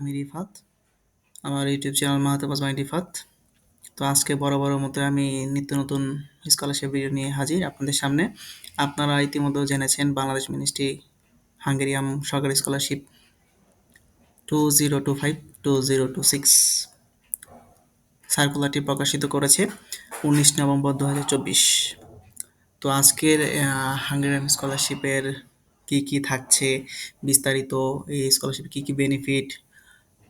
আমি রিফাত। আমার YouTube channel মাহাতাবাজ মাই রিফাত। তো আজকে বড় বড় মতো আমি নিত্য নতুন স্কলারশিপ ভিডিও নিয়ে হাজির আপনাদের সামনে। আপনারা ইতিমধ্যে জেনেছেন বাংলাদেশ মিনিস্ট্রি হাঙ্গেরিয়াম সরকারি scholarship two zero two five two zero two six সার্কুলারটি প্রকাশিত করেছে উনিশ নভেম্বর দু হাজার চব্বিশ। তো আজকের হাঙ্গেরিয়ান স্কলারশিপের কি কি থাকছে, বিস্তারিত এই স্কলারশিপ কী কী বেনিফিট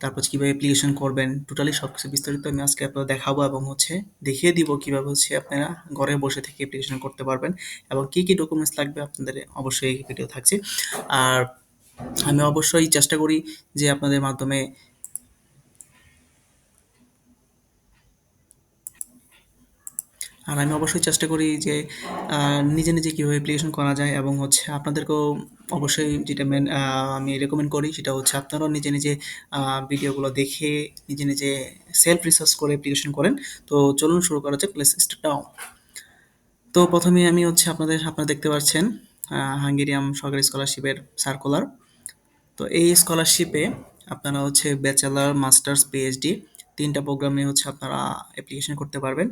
তারপর কীভাবে অ্যাপ্লিকেশন করবেন টোটালি সব কিছু বিস্তারিত আমি আজকে আপনাদের দেখাবো এবং হচ্ছে দেখিয়ে দিব কীভাবে হচ্ছে আপনারা ঘরে বসে থেকে অ্যাপ্লিকেশন করতে পারবেন এবং কী কী ডকুমেন্টস লাগবে আপনাদের, অবশ্যই ভিডিও থাকছে। আর আমি অবশ্যই চেষ্টা করি যে আপনাদের মাধ্যমে আর আমি অবশ্যই চেষ্টা করি যে নিজে নিজে কীভাবে অ্যাপ্লিকেশন করা যায় এবং হচ্ছে আপনাদেরকেও অবশ্যই যেটা মেন আমি রেকমেন্ড করি সেটা হচ্ছে আপনারাও নিজে নিজে ভিডিওগুলো দেখে নিজে নিজে সেলফ রিসার্চ করে অ্যাপ্লিকেশন করেন। তো চলুন শুরু করা যাক প্লেস স্টার্ট তো প্রথমে আমি হচ্ছে আপনাদের, আপনারা দেখতে পাচ্ছেন হাঙ্গেরিয়াম সরকারি স্কলারশিপের সার্কুলার তো এই স্কলারশিপে আপনারা হচ্ছে ব্যাচেলার মাস্টার্স পিএইচডি তিনটা প্রোগ্রামে হচ্ছে আপনারা অ্যাপ্লিকেশন করতে পারবেন।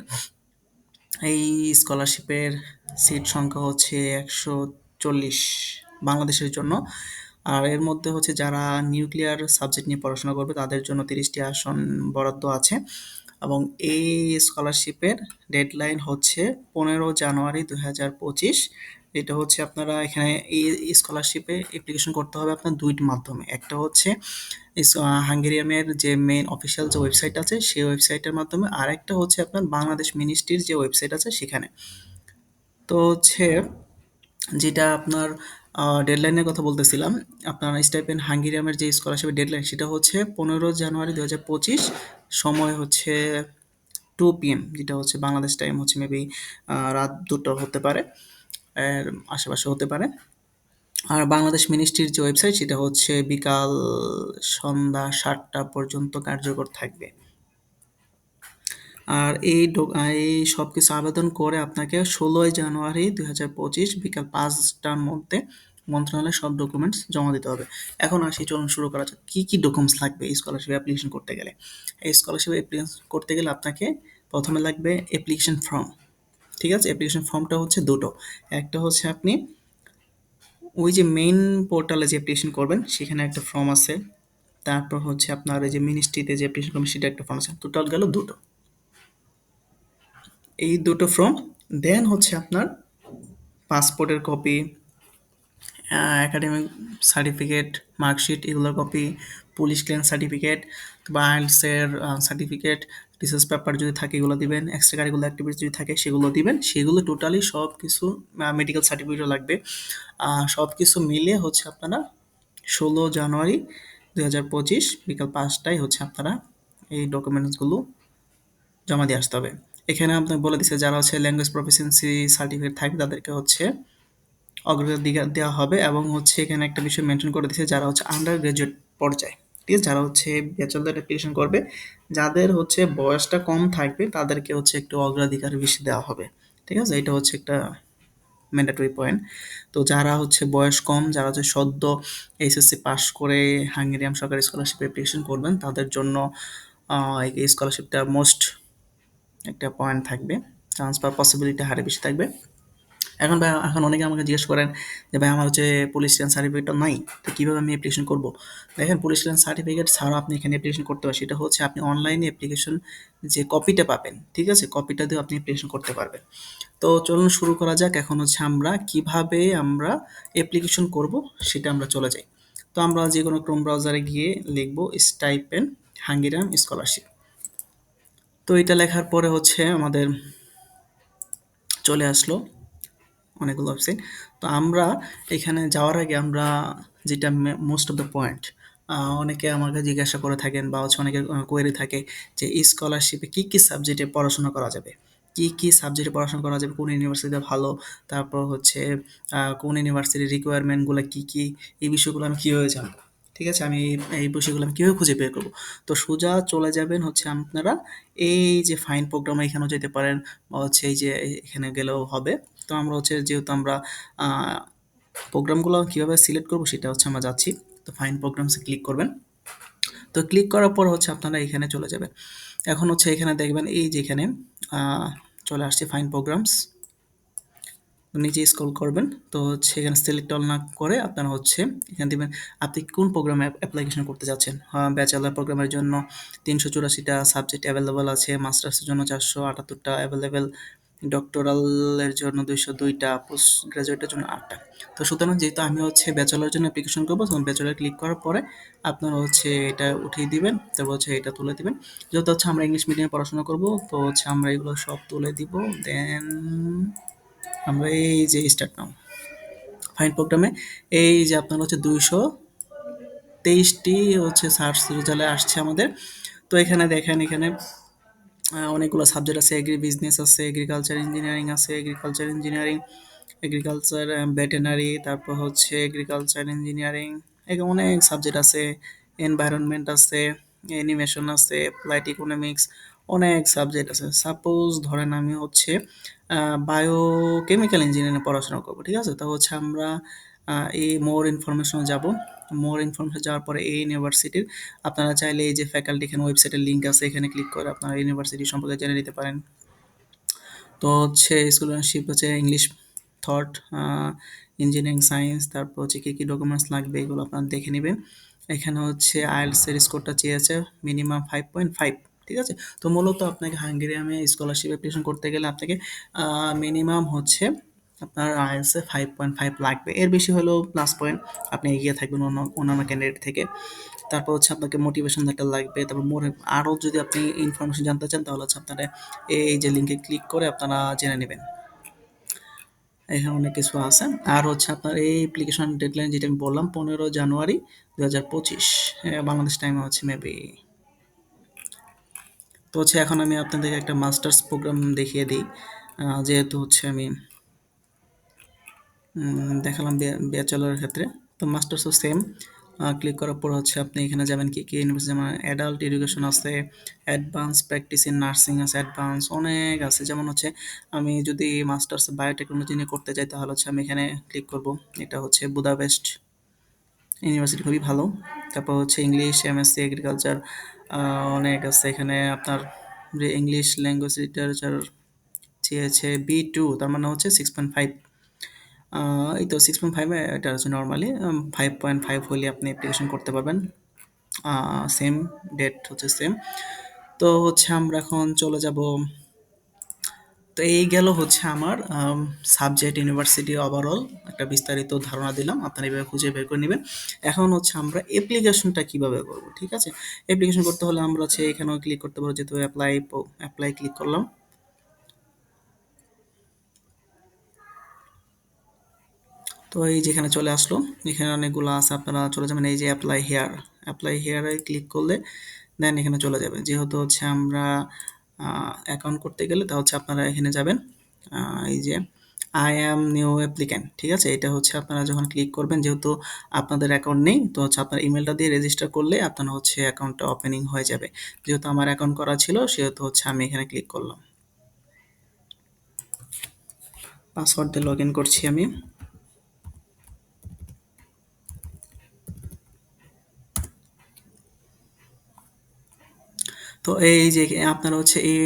এই স্কলারশিপের সিট সংখ্যা হচ্ছে একশো চল্লিশ বাংলাদেশের জন্য। আর এর মধ্যে হচ্ছে যারা নিউক্লিয়ার সাবজেক্ট নিয়ে পড়াশোনা করবে, তাদের জন্য তিরিশটি আসন বরাদ্দ আছে। এবং এই স্কলারশিপের ডেডলাইন হচ্ছে পনেরো জানুয়ারি দু হাজার পঁচিশ। এটা হচ্ছে আপনারা এখানে এই স্কলারশিপে অ্যাপ্লিকেশন করতে হবে আপনার দুইটি মাধ্যমে। একটা হচ্ছে হাঙ্গেরিয়ামের যে মেন অফিসিয়াল যে ওয়েবসাইট আছে, সেই ওয়েবসাইটের মাধ্যমে আর একটা হচ্ছে আপনার বাংলাদেশ মিনিস্ট্রির যে ওয়েবসাইট আছে সেখানে। তো হচ্ছে যেটা আপনার ডেডলাইনের কথা বলতেছিলাম, আপনার স্টাইপেন হাঙ্গেরিয়ামের যে স্কলারশিপের ডেডলাইন সেটা হচ্ছে পনেরো জানুয়ারি দু হাজার পঁচিশ, সময় হচ্ছে টু পিএম যেটা হচ্ছে বাংলাদেশ টাইম হচ্ছে মেবি রাত দুটো হতে পারে। এর আশেপাশে হতে পারে। আর বাংলাদেশ মিনিস্ট্রির যে ওয়েবসাইট, সেটা হচ্ছে বিকাল সন্ধ্যা সাতটা পর্যন্ত কার্যকর থাকবে। আর এই এই সব কিছু আবেদন করে আপনাকে ষোলোই জানুয়ারি দুই হাজার পঁচিশ বিকাল পাঁচটার মধ্যে মন্ত্রণালয়ে সব ডকুমেন্টস জমা দিতে হবে। এখন আসি, চলুন শুরু করা যাক। কী কী ডকুমেন্টস লাগবে এই স্কলারশিপ অ্যাপ্লিকেশন করতে গেলে? এই স্কলারশিপ অ্যাপ্লিকেশন করতে গেলে আপনাকে প্রথমে লাগবে অ্যাপ্লিকেশন ফর্ম ঠিক আছে? অ্যাপ্লিকেশন ফর্মটা হচ্ছে দুটো। একটা হচ্ছে আপনি ওই যে মেইন পোর্টালে যে অ্যাপ্লিকেশন করবেন, সেখানে একটা ফর্ম আছে। তারপর হচ্ছে আপনার এই যে মিনিস্ট্রিতে যে অ্যাপ্লিকেশন করবেন, সেটা একটা ফর্ম আছে। টোটাল গেল দুটো। এই দুটো ফর্ম দেন হচ্ছে আপনার পাসপোর্টের কপি একাডেমিক সার্টিফিকেট মার্কশিট এগুলোর কপি পুলিশ ক্লিয়ারেন্স সার্টিফিকেট বা আইএলসের সার্টিফিকেট রিসার্চ পেপার যদি থাকে, এগুলো দিবেন এক্সট্রা কারিকুলার অ্যাক্টিভিটি যদি থাকে, সেগুলো দিবেন, সেগুলো টোটালি সব কিছু মেডিকেল সার্টিফিকেটও লাগবে। সব কিছু মিলিয়ে হচ্ছে আপনারা ষোলো জানুয়ারি দু হাজার পঁচিশ বিকাল পাঁচটায় হচ্ছে আপনারা এই ডকুমেন্টসগুলো জমা দিয়ে আসতে হবে। এখানে আপনাকে বলে দিচ্ছে যারা হচ্ছে ল্যাঙ্গুয়েজ প্রফিসিয়েন্সি সার্টিফিকেট থাকবে, তাদেরকে হচ্ছে অগ্রাধিকার দেওয়া হবে এবং হচ্ছে এখানে একটা বিষয় মেনশন করে দিচ্ছে যারা হচ্ছে আন্ডার গ্রাজুয়েট পর্যায়ে। ঠিক আছে যারা হচ্ছে ব্যাচেলার অ্যাপ্লিকেশন করবে, যাদের হচ্ছে বয়সটা কম থাকবে, তাদেরকে হচ্ছে একটু অগ্রাধিকার বেশি দেওয়া হবে। ঠিক আছে? এটা হচ্ছে একটা ম্যান্ডেটরি পয়েন্ট তো যারা হচ্ছে বয়স কম, যারা হচ্ছে সদ্য এইচএসসি পাস করে হাঙ্গেরিয়াম সরকারি স্কলারশিপ অ্যাপ্লিকেশন করবেন, তাদের জন্য এই স্কলারশিপটা মোস্ট একটা পয়েন্ট থাকবে। চান্স পাওয়ার পসিবিলিটি হারে বেশি থাকবে। এখন ভাই, এখন অনেকে আমাকে জিজ্ঞেস করেন যে, ভাই, আমার হচ্ছে পুলিশ লাইন সার্টিফিকেটটা নাই, তো কীভাবে আমি অ্যাপ্লিকেশন করব? দেখেন পুলিশ লাইন সার্টিফিকেট ছাড়াও আপনি এখানে অ্যাপ্লিকেশন করতে পারেন সেটা হচ্ছে আপনি অনলাইনে অ্যাপ্লিকেশন যে কপিটা পাবেন, ঠিক আছে? কপিটা দিয়ে আপনি অ্যাপ্লিকেশন করতে পারবেন। তো চলুন শুরু করা যাক, এখন হচ্ছে আমরা কীভাবে আমরা অ্যাপ্লিকেশন করব, সেটা আমরা চলে যাই। তো আমরা যে কোনো ক্রোম ব্রাউজারে গিয়ে লিখব স্টাইপেন হাঙ্গেরিয়ান স্কলারশিপ তো এটা লেখার পরে হচ্ছে আমাদের চলে আসলো। অনেকগুলো ওয়েবসাইট তো আমরা এখানে যাওয়ার আগে আমরা যেটা মোস্ট অফ দ্য পয়েন্ট অনেকে আমাকে জিজ্ঞাসা করে থাকেন বা হচ্ছে অনেকে কোয়েরি থাকে যে স্কলারশিপে কী কী সাবজেক্টে পড়াশোনা করা যাবে? কি কি সাবজেক্টে পড়াশোনা করা যাবে? কোন ইউনিভার্সিটিতে ভালো? তারপর হচ্ছে কোন ইউনিভার্সিটির রিকোয়ারমেন্টগুলো কী কী? এই বিষয়গুলো আমি কীভাবে জানব? ঠিক আছে? আমি এই বিষয়গুলো আমি কীভাবে খুঁজে বের করব? তো সোজা চলে যাবেন হচ্ছে আপনারা এই যে ফাইন প্রোগ্রাম এখানেও যেতে পারেন বা হচ্ছে এই যে এখানে গেলেও হবে। তো আমরা হচ্ছে যেহেতু আমরা প্রোগ্রামগুলো কীভাবে সিলেক্ট করব সেটা হচ্ছে আমরা যাচ্ছি। তো ফাইন প্রোগ্রামসে ক্লিক করবেন। তো ক্লিক করার পর হচ্ছে আপনারা এখানে চলে যাবেন। এখন হচ্ছে এখানে দেখবেন এই যেখানে চলে আসছে ফাইন প্রোগ্রামস নিচে স্ক্রল করবেন। তো হচ্ছে এখানে সিলেক্ট অল না করে আপনারা হচ্ছে এখানে দেবেন, আপনি কোন প্রোগ্রামে অ্যাপ্লিকেশন করতে যাচ্ছেন? ব্যাচেলার প্রোগ্রামের জন্য তিনশো চুরাশিটা সাবজেক্ট অ্যাভেলেবেল আছে মাস্টার্সের জন্য চারশো আটাত্তরটা অ্যাভেলেবেল ডক্টরালের জন্য দুইশো দুইটা পোস্ট গ্রাজুয়েটের জন্য আটটা। তো সুতরাং যেহেতু আমি হচ্ছে ব্যাচেলারের জন্য অ্যাপ্লিকেশন করব, তখন ব্যাচেলার ক্লিক করার পরে আপনারা হচ্ছে এটা উঠিয়ে দিবেন, তারপর হচ্ছে এটা তুলে দিবেন। যেহেতু হচ্ছে আমরা ইংলিশ মিডিয়ামে পড়াশোনা করব, তো হচ্ছে আমরা এগুলো সব তুলে দিব দেন আমরা এই যে স্টার্ট নাও। ফাইন প্রোগ্রামে এই যে আপনার হচ্ছে দুইশো তেইশটি হচ্ছে সার্চ রেজাল্টে আসছে আমাদের। তো এখানে দেখেন, এখানে অনেকগুলো সাবজেক্ট আছে এগ্রি বিজনেস আছে এগ্রিকালচার ইঞ্জিনিয়ারিং আছে এগ্রিকালচার ইঞ্জিনিয়ারিং এগ্রিকালচার ভেটেনারি তারপর হচ্ছে এগ্রিকালচার ইঞ্জিনিয়ারিং এখানে অনেক সাবজেক্ট আছে এনভায়রনমেন্ট আছে অ্যানিমেশন আছে অ্যাপ্লাইড ইকোনমিক্স অনেক সাবজেক্ট আছে। সাপোজ ধরেন আমি হচ্ছে বায়োকেমিক্যাল ইঞ্জিনিয়ারিং পড়াশোনা করব, ঠিক আছে? তো হচ্ছে আমরা এই মোর ইনফরমেশনে যাব। মোর ইনফরমেশন যাওয়ার পরে এই ইউনিভার্সিটির আপনারা চাইলে এই যে ফ্যাকাল্টি এখানে ওয়েবসাইটের লিঙ্ক আছে, এখানে ক্লিক করে আপনারা ইউনিভার্সিটি সম্পর্কে জেনে নিতে পারেন। তো হচ্ছে স্কলারশিপ হচ্ছে ইংলিশ থট ইঞ্জিনিয়ারিং সায়েন্স তারপর হচ্ছে কী কী ডকুমেন্টস লাগবে, এগুলো আপনারা দেখে নেবেন। এখানে হচ্ছে আইএলসের স্কোরটা চেয়েছে মিনিমাম ফাইভ পয়েন্ট ফাইভ ঠিক আছে? তো মূলত আপনাকে হাঙ্গেরিয়ামে স্কলারশিপ অ্যাপ্লিকেশন করতে গেলে আপনাকে মিনিমাম হচ্ছে আপনার আইএলসে ফাইভ পয়েন্ট ফাইভ লাগবে। এর বেশি হলেও প্লাস পয়েন্ট আপনি এগিয়ে থাকবেন অন্য, অন্যান্য ক্যান্ডিডেট থেকে। তারপর হচ্ছে আপনাকে মোটিভেশন লেটার লাগবে। তারপর মোর আরও যদি আপনি ইনফরমেশন জানতে চান, তাহলে হচ্ছে আপনারা এই যে লিঙ্কে ক্লিক করে আপনারা জেনে নেবেন। এখানে অনেক কিছু আছে। আর হচ্ছে আপনার এই অ্যাপ্লিকেশন ডেডলাইন যেটা আমি বললাম, পনেরো জানুয়ারি দু হাজার পঁচিশ। বাংলাদেশ টাইমে হচ্ছে মেবি তো হচ্ছে এখন আমি আপনাদেরকে একটা মাস্টার্স প্রোগ্রাম দেখিয়ে দিই। যেহেতু হচ্ছে আমি দেখালাম ব্যাচেলারের ক্ষেত্রে। তো মাস্টার্সও সেম। ক্লিক করার পর হচ্ছে আপনি এখানে যাবেন কি কি ইউনিভার্সিটি যেমন অ্যাডাল্ট এডুকেশন আছে অ্যাডভান্স প্র্যাকটিস ইন নার্সিং আছে অ্যাডভান্স অনেক আছে। যেমন হচ্ছে আমি যদি মাস্টার্স বায়োটেকনোলজি নিয়ে করতে চাই তাহলে হচ্ছে আমি এখানে ক্লিক করব। এটা হচ্ছে বুদাপেস্ট ইউনিভার্সিটি খুবই ভালো। তারপর হচ্ছে ইংলিশ এমএসসি এগ্রিকালচার অনেক আছে। এখানে আপনার যে ইংলিশ ল্যাঙ্গুয়েজ লিটারেচার চেয়েছে বি টু তার মানে হচ্ছে সিক্স পয়েন্ট ফাইভ এই তো সিক্স পয়েন্ট ফাইভে এটা হচ্ছে নর্মালি ফাইভ পয়েন্ট ফাইভ হলে আপনি অ্যাপ্লিকেশন করতে পারবেন। সেম ডেট হচ্ছে সেম তো হচ্ছে আমরা এখন চলে যাব তো এই গেল হচ্ছে আমার সাবজেক্ট ইউনিভার্সিটি ওভারঅল একটা বিস্তারিত ধারণা দিলাম, আপনারা এভাবে খুঁজে বের করে নেবেন। এখন হচ্ছে আমরা অ্যাপ্লিকেশনটা কীভাবে করব, ঠিক আছে? অ্যাপ্লিকেশন করতে হলে আমরা হচ্ছে এখানেও ক্লিক করতে পারব, যেহেতু অ্যাপ্লাই অ্যাপ্লাই ক্লিক করলাম। তো এই যেখানে চলে আসলো, এখানে অনেকগুলো আছে, আপনারা চলে যাবেন, এই যে অ্যাপ্লাই হেয়ার অ্যাপ্লাই হেয়ারে ক্লিক করলে দেন এখানে চলে যাবে যেহেতু হচ্ছে আমরা অ্যাকাউন্ট করতে গেলে তা হচ্ছে আপনারা এখানে যাবেন। এই যে আই অ্যাম নিউ অ্যাপ্লিক্যান্ট ঠিক আছে? এটা হচ্ছে আপনারা যখন ক্লিক করবেন, যেহেতু আপনাদের অ্যাকাউন্ট নেই, তো হচ্ছে আপনার ইমেলটা দিয়ে রেজিস্টার করলে আপনার হচ্ছে অ্যাকাউন্টটা ওপেনিং হয়ে যাবে। যেহেতু আমার অ্যাকাউন্ট করা ছিল, সেহেতু হচ্ছে আমি এখানে ক্লিক করলাম। পাসওয়ার্ড দিয়ে লগ ইন করছি আমি। তো এই যে আপনারা হচ্ছে এই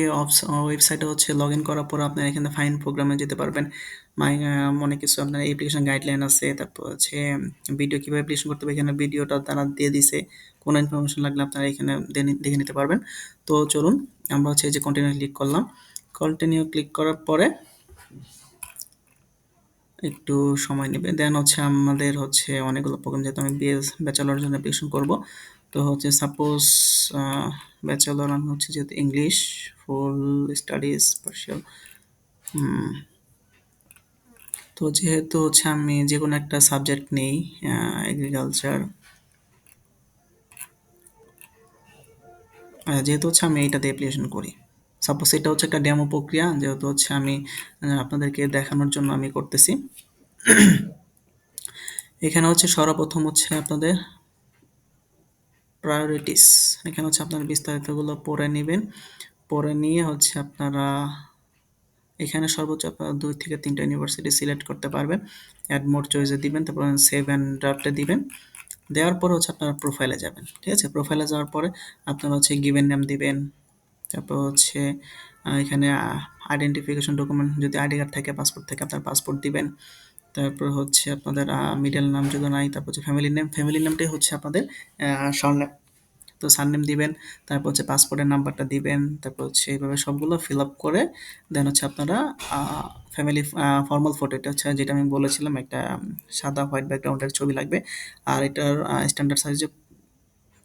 ওয়েবসাইটে হচ্ছে লগ ইন করার পর আপনারা এখানে ফাইন প্রোগ্রামে যেতে পারবেন। মাই অনেক কিছু আপনার অ্যাপ্লিকেশন গাইডলাইন আছে, তারপর হচ্ছে ভিডিও কীভাবে অ্যাপ্লিকেশন করতে হবে, এখানে ভিডিওটা তারা দিয়ে দিছে, কোনো ইনফরমেশন লাগলে আপনারা এখানে দেখে নিতে পারবেন। তো চলুন, আমরা হচ্ছে এই যে কন্টিনিউ ক্লিক করলাম। কন্টিনিউ ক্লিক করার পরে একটু সময় নেবে। দেন হচ্ছে আমাদের হচ্ছে অনেকগুলো প্রোগ্রাম যেহেতু আমি বিএস ব্যাচেলার জন্য অ্যাপ্লিকেশন করব তো হচ্ছে সাপোজ ব্যাচেলর আমি হচ্ছে যেহেতু ইংলিশ ফুল স্টাডিজ পার্সিয়াল তো যেহেতু হচ্ছে আমি যে কোনো একটা সাবজেক্ট নেই এগ্রিকালচার যেহেতু হচ্ছে আমি এইটাতে অ্যাপ্লিকেশন করি। সাপোজ এটা হচ্ছে একটা ডেমো প্রক্রিয়া, যেহেতু হচ্ছে আমি আপনাদেরকে দেখানোর জন্য আমি করতেছি। এখানে হচ্ছে সর্বপ্রথম হচ্ছে আপনাদের প্রায়োরিটিস এখানে হচ্ছে আপনারা বিস্তারিতগুলো পড়ে নেবেন। পড়ে নিয়ে হচ্ছে আপনারা এখানে সর্বোচ্চ আপনারা দুই থেকে তিনটা ইউনিভার্সিটি সিলেক্ট করতে পারবেন। অ্যাড মোড চয়েসে দিবেন, তারপর সেভ অ্যান্ড ড্রাফটে দিবেন। দেওয়ার পরে হচ্ছে আপনারা প্রোফাইলে যাবেন, ঠিক আছে? প্রোফাইলে যাওয়ার পরে আপনারা হচ্ছে গিভেন নাম দিবেন। তারপর হচ্ছে এখানে আইডেন্টিফিকেশন ডকুমেন্ট যদি আইডি কার্ড থাকে পাসপোর্ট থাকে, আপনার পাসপোর্ট দিবেন। তারপর হচ্ছে আপনাদের মিডল নাম যদি নাই, তারপর হচ্ছে ফ্যামিলি নেম ফ্যামিলি নেমটাই হচ্ছে আপনাদের সরনেম তো সারনেম দিবেন, তারপর হচ্ছে পাসপোর্টের নাম্বারটা দিবেন, তারপর হচ্ছে এইভাবে সবগুলো ফিল আপ করে দেন হচ্ছে আপনারা ফ্যামিলি ফর্মাল ফটো এটা হচ্ছে যেটা আমি বলেছিলাম, একটা সাদা হোয়াইট ব্যাকগ্রাউন্ডের ছবি লাগবে। আর এটার স্ট্যান্ডার্ড সাইজ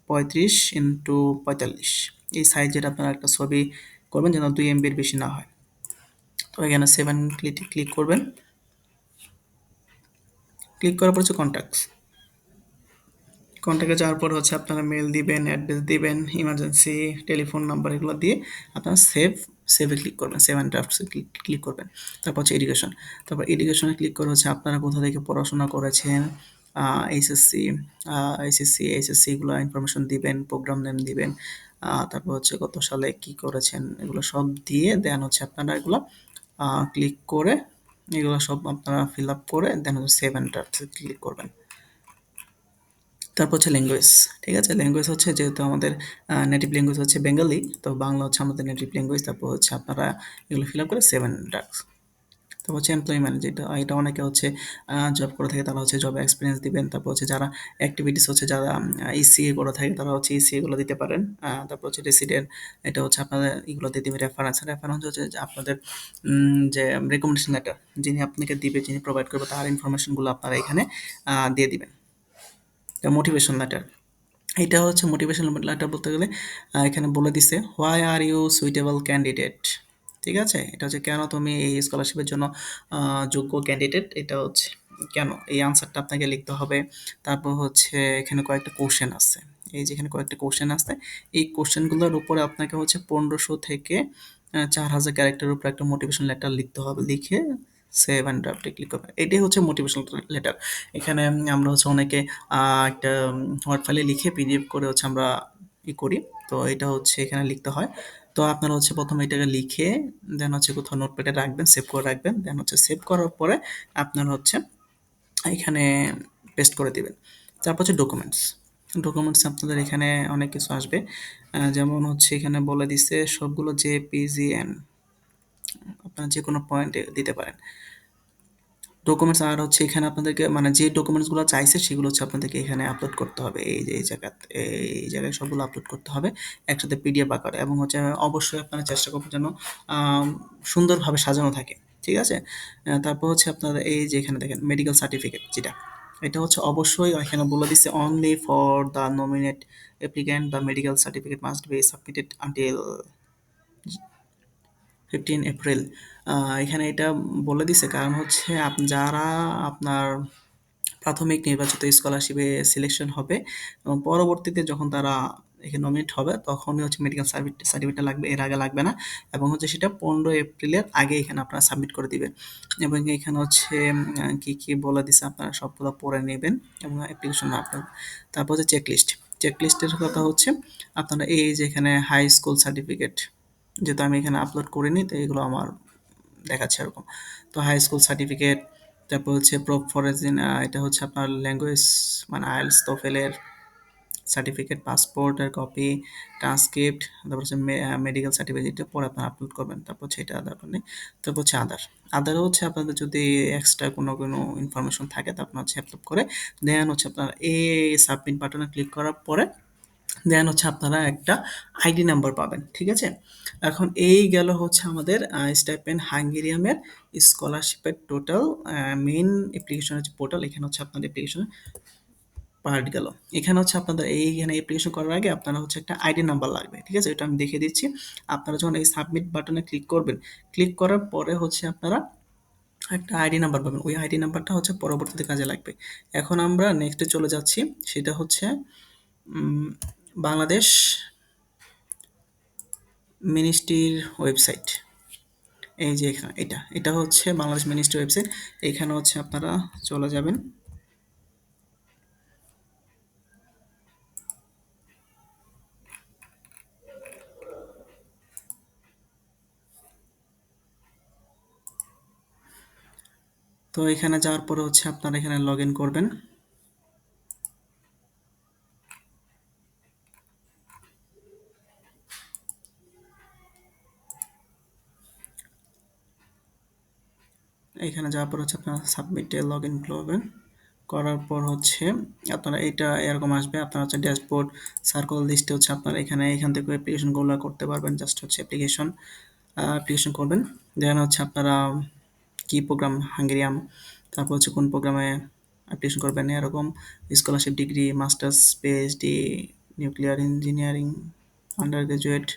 পঁয়ত্রিশ ইন্টু পঁয়তাল্লিশ। এই সাইজের আপনারা একটা ছবি করবেন যেন দুই এমবির বেশি না হয়। তো এখানে সেভেন ক্লিক ক্লিক করবেন। ক্লিক করার পর হচ্ছে কন্ট্যাক্টস কন্ট্যাক্টে যাওয়ার পর হচ্ছে আপনারা মেল দিবেন অ্যাড্রেস দিবেন ইমার্জেন্সি টেলিফোন নাম্বার এগুলো দিয়ে আপনারা সেভ সেভে ক্লিক করবেন সেভ অ্যান্ড ড্রাফটসে ক্লিক ক্লিক করবেন। তারপর হচ্ছে এডুকেশন তারপর এডুকেশনে ক্লিক করে হচ্ছে আপনারা কোথা থেকে পড়াশোনা করেছেন H S C H S C H S C এগুলো ইনফরমেশন দিবেন প্রোগ্রাম নেম দিবেন তারপর হচ্ছে কত সালে কি করেছেন, এগুলো সব দিয়ে দেন হচ্ছে আপনারা এগুলো ক্লিক করে এগুলো সব আপনারা ফিল আপ করে দেন হচ্ছে সেভ অ্যান্ড ক্লিক করবেন। তারপর হচ্ছে ল্যাঙ্গুয়েজ ঠিক আছে? ল্যাঙ্গুয়েজ হচ্ছে যেহেতু আমাদের নেটিভ ল্যাঙ্গুয়েজ হচ্ছে বেঙ্গলি তো বাংলা হচ্ছে আমাদের নেটিভ ল্যাঙ্গুয়েজ তারপর হচ্ছে আপনারা এগুলো ফিল আপ করে সেভেন ডাক্স তারপর হচ্ছে এমপ্লয়মেন্ট যেটা এটা অনেকে হচ্ছে জব করে থাকে, তারা হচ্ছে জব এক্সপিরিয়েন্স দিবেন, তারপর হচ্ছে যারা অ্যাক্টিভিটিস হচ্ছে যারা ইসিএ করে থাকে, তারা হচ্ছে ইসিএগুলো দিতে পারেন তারপর হচ্ছে রেসিডেন্ট এটা হচ্ছে আপনাদের এগুলো দিয়ে দিবেন রেফারেন্স রেফারেন্স হচ্ছে যে আপনাদের যে রেকমেন্ডেশন লেটার যিনি আপনাকে দিবে, যিনি প্রোভাইড করবে, তার ইনফরমেশনগুলো আপনারা এখানে দিয়ে দিবেন। মোটিভেশন লেটার এটা হচ্ছে মোটিভেশন লেটার বলতে গেলে এখানে বলে দিছে why are you suitable candidate ঠিক আছে? এটা হচ্ছে কেন তুমি এই স্কলারশিপের জন্য যোগ্য ক্যান্ডিডেট এটা হচ্ছে কেন? এই আনসারটা আপনাকে লিখতে হবে। তারপর হচ্ছে এখানে কয়েকটা কোশ্চেন আছে। এই যেখানে কয়েকটা কোশ্চেন আছে। এই কোশ্চেনগুলোর উপরে আপনাকে হচ্ছে পনেরোশো থেকে চার হাজার ক্যারেক্টারের উপরে একটা মোটিভেশন লেটার লিখতে হবে। লিখে সেভ অ্যান্ড ড্রাফটে ক্লিক করবেন। এটাই হচ্ছে মোটিভেশন লেটার এখানে আমরা হচ্ছে অনেকে একটা ওয়ার্ড ফাইলে লিখে পিডিএফ করে হচ্ছে আমরা ই করি। তো এটা হচ্ছে এখানে লিখতে হয়। তো আপনারা হচ্ছে প্রথমে এটাকে লিখে দেন হচ্ছে কোথাও নোটপ্যাডে রাখবেন সেভ করে রাখবেন দেন হচ্ছে সেভ করার পরে আপনারা হচ্ছে এখানে পেস্ট করে দেবেন। তারপর হচ্ছে ডকুমেন্টস ডকুমেন্টস আপনাদের এখানে অনেক কিছু আসবে। যেমন হচ্ছে এখানে বলে দিছে সবগুলো জে পিজিএন আপনারা যে কোনো পয়েন্টে দিতে পারেন। ডকুমেন্টস আর হচ্ছে এখানে আপনাদেরকে মানে যে ডকুমেন্টসগুলো চাইছে, সেগুলো হচ্ছে আপনাদেরকে এখানে আপলোড করতে হবে। এই যে এই জায়গাতে, এই জায়গায় সবগুলো আপলোড করতে হবে একসাথে পিডিএফ আকারে এবং হচ্ছে অবশ্যই আপনারা চেষ্টা করবেন যেন সুন্দরভাবে সাজানো থাকে, ঠিক আছে? তারপর হচ্ছে আপনারা এই যে এখানে দেখেন মেডিকেল সার্টিফিকেট যেটা, এটা হচ্ছে অবশ্যই এখানে বলে দিচ্ছে only for the nominate applicant the medical certificate must be submitted until fifteen April. এখানে এটা বলে দিছে কারণ হচ্ছে যারা আপনার প্রাথমিক নির্বাচিত স্কলারশিপে সিলেকশন হবে এবং পরবর্তীতে যখন তারা এখানে নমিনেট হবে, তখনই হচ্ছে মেডিকেল সার্টিফিকেটটা লাগবে, এর আগে লাগবে না এবং হচ্ছে সেটা পনেরো এপ্রিলের আগে এখানে আপনারা সাবমিট করে দিবেন। এবং এখানে হচ্ছে কি কি বলে দিছে আপনারা সবগুলো পড়ে নেবেন এবং অ্যাপ্লিকেশন আপনার, তারপর হচ্ছে চেকলিস্ট চেকলিস্টের কথা হচ্ছে আপনারা এই যে এখানে হাই স্কুল সার্টিফিকেট যেহেতু আমি এখানে আপলোড করিনি, তো এগুলো আমার দেখাচ্ছে এরকম। তো হাই স্কুল সার্টিফিকেট তারপর হচ্ছে প্রপ ফরেজিন এটা হচ্ছে আপনার ল্যাঙ্গুয়েজ মানে আইএলস তোফেলের সার্টিফিকেট পাসপোর্টের কপি ট্রান্সক্রিপ্ট তারপর হচ্ছে মেডিকেল সার্টিফিকেট এটা পরে আপনার আপলোড করবেন, তারপর হচ্ছে এটা দরকার নেই। তারপর হচ্ছে আধার। আদারও হচ্ছে আপনাদের যদি এক্সট্রা কোনো কোনো ইনফরমেশন থাকে, তা আপনার হচ্ছে আপলোড করে দেন হচ্ছে আপনার এই সাবমিট বাটনে ক্লিক করার পরে দেন হচ্ছে আপনারা একটা আইডি নাম্বার পাবেন, ঠিক আছে? এখন এই গেল হচ্ছে আমাদের স্টাইপেন হাঙ্গেরিয়ামের স্কলারশিপের টোটাল মেন অ্যাপ্লিকেশন হচ্ছে পোর্টাল এখানে হচ্ছে আপনাদের অ্যাপ্লিকেশন পার্ট গেল। এখানে হচ্ছে আপনাদের এইখানে অ্যাপ্লিকেশন করার আগে আপনারা হচ্ছে একটা আইডি নাম্বার লাগবে, ঠিক আছে? এটা আমি দেখে দিচ্ছি। আপনারা যখন এই সাবমিট বাটনে ক্লিক করবেন ক্লিক করার পরে হচ্ছে আপনারা একটা আইডি নাম্বার পাবেন। ওই আইডি নাম্বারটা হচ্ছে পরবর্তীতে কাজে লাগবে। এখন আমরা নেক্সটে চলে যাচ্ছি। সেটা হচ্ছে বাংলাদেশ মিনিস্ট্রির ওয়েবসাইট। এই যে এখানে, এটা এটা হচ্ছে বাংলাদেশ মিনিস্ট্রি ওয়েবসাইট। এখানে হচ্ছে আপনারা চলে যাবেন। তো এখানে যাওয়ার পরে হচ্ছে আপনারা এখানে লগ করবেন। এখানে যাওয়ার পর হচ্ছে আপনারা সাবমিটে লগ ইন করবেন। করার পর হচ্ছে আপনারা এটা এরকম আসবে, আপনারা হচ্ছে ড্যাশবোর্ড সার্কেল লিস্টে হচ্ছে আপনারা এখানে এখান থেকে অ্যাপ্লিকেশনগুলো করতে পারবেন জাস্ট হচ্ছে অ্যাপ্লিকেশন অ্যাপ্লিকেশন করবেন। দেন হচ্ছে আপনারা কি প্রোগ্রাম হাঙ্গেরিয়াম তারপর হচ্ছে কোন প্রোগ্রামে অ্যাপ্লিকেশন করবেন এরকম scholarship degree masters PhD nuclear engineering undergraduate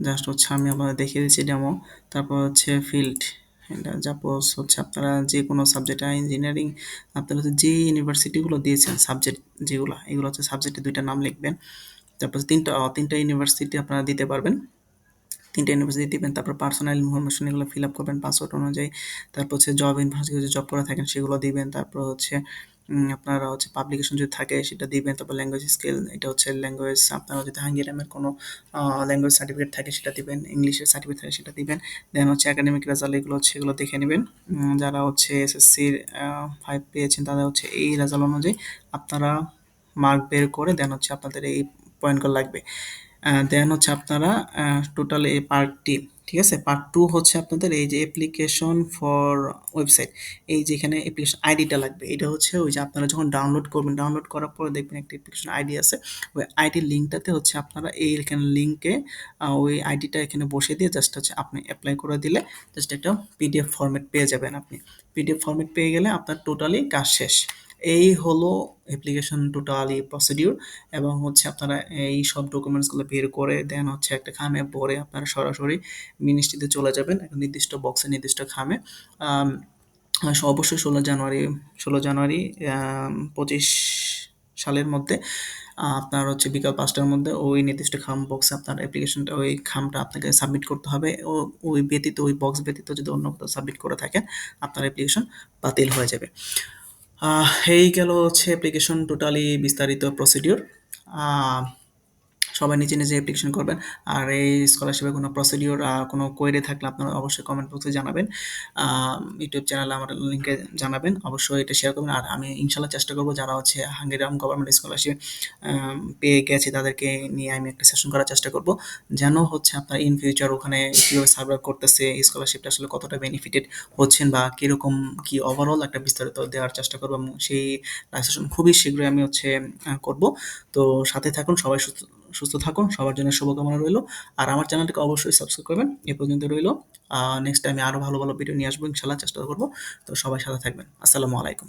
just হচ্ছে আমি আপনাদের দেখিয়ে দিচ্ছি ডেমো তারপর হচ্ছে ফিল্ড এটা সাপোজ হচ্ছে আপনারা যে কোনো সাবজেক্ট ইঞ্জিনিয়ারিং আপনারা হচ্ছে যে ইউনিভার্সিটিগুলো দিয়েছেন সাবজেক্ট যেগুলো, এগুলো হচ্ছে সাবজেক্টে দুইটা নাম লিখবেন। তারপর তিনটা তিনটা ইউনিভার্সিটি আপনারা দিতে পারবেন। তিনটা ইউনিভার্সিটি দিবেন, তারপর পার্সোনাল ইনফরমেশন এগুলো ফিল আপ করবেন পাসওয়ার্ড অনুযায়ী। তারপর হচ্ছে জব ইনফরমেশন জব করে থাকেন, সেগুলো দিবেন। তারপর হচ্ছে আপনারা হচ্ছে পাবলিকেশন যদি থাকে, সেটা দিবেন। তারপর ল্যাঙ্গুয়েজ স্কিল এটা হচ্ছে ল্যাঙ্গুয়েজ আপনারা যদি হাঙ্গেরিয়ামের কোনো ল্যাঙ্গুয়েজ সার্টিফিকেট থাকে, সেটা দিবেন। ইংলিশের সার্টিফিকেট থাকে, সেটা দিবেন। দেন হচ্ছে একাডেমিক রেজাল্ট এগুলো হচ্ছে এগুলো দেখে নেবেন। যারা হচ্ছে এসএসসির ফাইভ পেয়েছেন, তারা হচ্ছে এই রেজাল্ট অনুযায়ী আপনারা মার্ক বের করে দেন হচ্ছে আপনাদের এই পয়েন্টগুলো লাগবে। দেন হচ্ছে আপনারা টোটাল এই পার্টটি ঠিক আছে? পার্ট টু হচ্ছে আপনাদের এই যে অ্যাপ্লিকেশন ফর ওয়েবসাইট এই যে এখানে অ্যাপ্লিকেশন আইডিটা লাগবে। এটা হচ্ছে ওই যে আপনারা যখন ডাউনলোড করবেন ডাউনলোড করার পরে দেখবেন একটা অ্যাপ্লিকেশন আইডি আছে। ওই আইডির লিঙ্কটাতে হচ্ছে আপনারা এই এখানে লিঙ্কে ওই আইডিটা এখানে বসে দিয়ে জাস্ট হচ্ছে আপনি অ্যাপ্লাই করে দিলে জাস্ট একটা পিডিএফ ফরম্যাট পেয়ে যাবেন আপনি। পিডিএফ ফরম্যাট পেয়ে গেলে আপনার টোটালি কাজ শেষ। এই হলো অ্যাপ্লিকেশন টোটালি প্রসিডিউর এবং হচ্ছে আপনারা এই সব ডকুমেন্টসগুলো বের করে দেন হচ্ছে একটা খামে ভরে আপনারা সরাসরি মিনিস্ট্রিতে চলে যাবেন একটা নির্দিষ্ট বক্সে নির্দিষ্ট খামে। অবশ্যই ষোলো জানুয়ারি ষোলো জানুয়ারি পঁচিশ সালের মধ্যে আপনার হচ্ছে বিকাল পাঁচটার মধ্যে ওই নির্দিষ্ট খাম বক্সে আপনার অ্যাপ্লিকেশনটা ওই খামটা আপনাকে সাবমিট করতে হবে। ও, ওই ব্যতীত, ওই বক্স ব্যতীত যদি অন্য কোথাও সাবমিট করে থাকেন, আপনার অ্যাপ্লিকেশন বাতিল হয়ে যাবে। এই গেল হচ্ছে অ্যাপ্লিকেশন টোটালি বিস্তারিত প্রসিডিওর সবাই নিজে নিজে অ্যাপ্লিকেশন করবেন। আর এই স্কলারশিপের কোনো প্রসিডিওর কোনো কোয়েরি থাকলে আপনারা অবশ্যই কমেন্ট বক্সে জানাবেন। ইউটিউব চ্যানেলে আমার লিঙ্কে জানাবেন। অবশ্যই এটা শেয়ার করবেন। আর আমি ইনশাল্লাহ চেষ্টা করব যারা হচ্ছে হাঙ্গেরিয়ান গভর্নমেন্ট স্কলারশিপ পেয়ে গেছে তাদেরকে নিয়ে আমি একটা সেশন করার চেষ্টা করব। যেন হচ্ছে আপনার ইন ফিউচার ওখানে কীভাবে সার্ভার করতেছে স্কলারশিপটা আসলে কতটা বেনিফিটেড হচ্ছেন বা কীরকম কি ওভারঅল একটা বিস্তারিত দেওয়ার চেষ্টা করব। এবং সেই সেশন খুবই শীঘ্রই আমি হচ্ছে করব। তো সাথে থাকুন, সবাই সুস্থ সুস্থ থাকুন, সবার জন্য শুভকামনা রইল। আর আমার চ্যানেলটিকে অবশ্যই সাবস্ক্রাইব করবেন, এ পর্যন্ত রইল। নেক্সট টাইমে আরও ভালো ভালো ভিডিও নিয়ে আসব ইনশাল্লাহ চেষ্টা করব। তো সবাই সাথে থাকবেন। আসসালামু আলাইকুম।